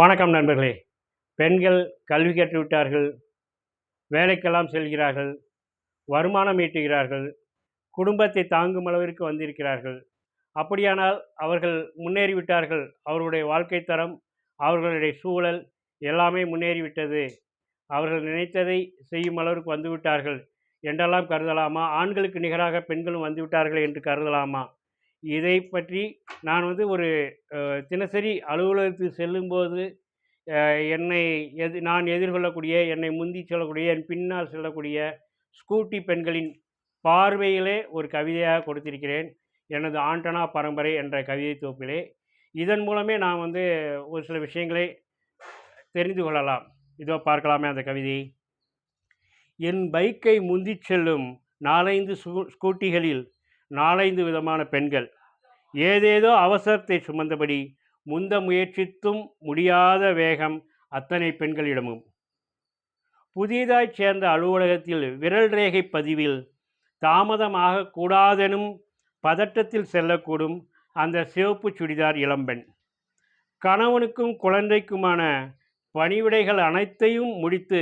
வணக்கம் நண்பர்களே. பெண்கள் கல்வி கற்றுவிட்டார்கள். வேலைக்கெல்லாம் செல்கிறார்கள். வருமானம் ஈட்டுகிறார்கள். குடும்பத்தை தாங்கும் அளவிற்கு வந்திருக்கிறார்கள். அப்படியானால் அவர்கள் முன்னேறிவிட்டார்கள். அவர்களுடைய வாழ்க்கை தரம் அவர்களுடைய சூழல் எல்லாமே முன்னேறிவிட்டது. அவர்கள் நினைத்ததை செய்யும் அளவிற்கு வந்துவிட்டார்கள். என்றெல்லாம் கருதலாமா? ஆண்களுக்கு நிகராக பெண்களும் வந்துவிட்டார்கள் என்று கருதலாமா? இதை பற்றி நான் வந்து ஒரு தினசரி அலுவலகத்துக்கு செல்லும்போது என்னை எது நான் எதிர்கொள்ளக்கூடிய என்னை முந்தி செல்லக்கூடிய என் பின்னால் செல்லக்கூடிய ஸ்கூட்டி பெண்களின் பார்வையிலே ஒரு கவிதையாக கொடுத்திருக்கிறேன். எனது ஆண்டனா பரம்பரை என்ற கவிதை தொகுப்பிலே. இதன் மூலமே நான் வந்து ஒரு சில விஷயங்களை தெரிந்து கொள்ளலாம். இதோ பார்க்கலாமே அந்த கவிதையை என் பைக்கை முந்தி செல்லும் நாலைந்து ஸ்கூட்டிகளில் நாலைந்து விதமான பெண்கள். ஏதேதோ அவசரத்தை சுமந்தபடி முந்த முயற்சித்தும் முடியாத வேகம் அத்தனை பெண்களிடமும். புதிதாய் சேர்ந்த அலுவலகத்தில் விரல் ரேகை பதிவில் தாமதமாக கூடாதெனும் பதட்டத்தில் செல்லக்கூடும் அந்த சிவப்பு சுடிதார் இளம்பெண் கணவனுக்கும் குழந்தைக்குமான பணிவிடைகள் அனைத்தையும் முடித்து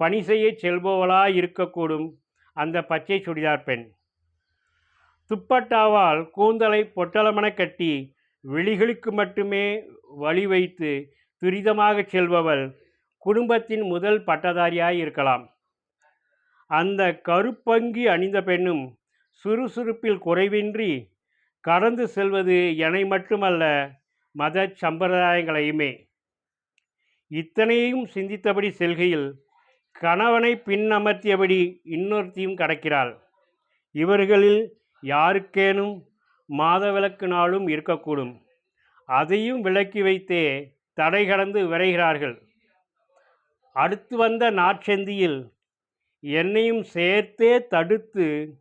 பணி செய்ய செல்பவளாய் இருக்கக்கூடும் அந்த பச்சை சுடிதார் பெண். துப்பட்டாவால் கூந்தலை பொட்டலமென கட்டி விழிகளுக்கு மட்டுமே வழி வைத்து துரிதமாக செல்பவள் குடும்பத்தின் முதல் பட்டதாரியாய் இருக்கலாம். அந்த கருப்பங்கி அணிந்த பெண்ணும் சுறுசுறுப்பில் குறைவின்றி கடந்து செல்வது என்னை மட்டுமல்ல மத சம்பிரதாயங்களையுமே. இத்தனையும் சிந்தித்தபடி செல்கையில் கணவனை பின்னமர்த்தியபடி இன்னொருத்தியும் கடக்கிறாள். இவர்களில் யாருக்கேனும் மாதவிலக்கு நாளும் இருக்கக்கூடும். அதையும் விலக்கி வைத்தே தடை கடந்து விரைகிறார்கள். அடுத்து வந்த நாட்சந்தியில் என்னையும் சேர்த்தே தடுத்து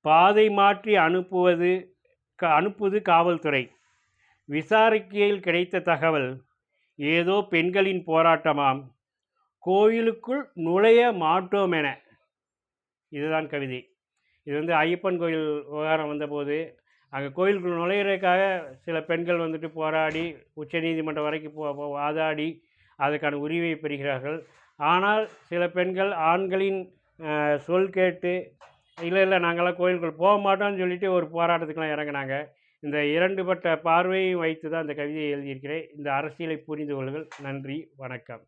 பாதை மாற்றி அனுப்புவது அனுப்புவது காவல்துறை. விசாரிக்கையில் கிடைத்த தகவல் ஏதோ பெண்களின் போராட்டமாம். கோயிலுக்குள் நுழைய மாட்டோம் என. இதுதான் கவிதை. இது வந்து ஐயப்பன் கோயில் விவகாரம் வந்தபோது அங்கே கோயிலுக்குள் நுழையிறதுக்காக சில பெண்கள் வந்துட்டு போராடி உச்சநீதிமன்றம் வரைக்கும் போ வாதாடி அதுக்கான உரிமையை பெறுகிறார்கள். ஆனால் சில பெண்கள் ஆண்களின் சொல் கேட்டு இல்லை இல்லை நாங்களாம் கோயிலுக்குள் போக மாட்டோம்னு சொல்லிட்டு ஒரு போராட்டத்துக்கெலாம் இறங்கினாங்க. இந்த இரண்டு பட்ட பார்வையும் வைத்து தான் இந்த கவிதையை எழுதியிருக்கிறேன். இந்த அரசியலை புரிந்து கொள்ளுங்கள். நன்றி வணக்கம்.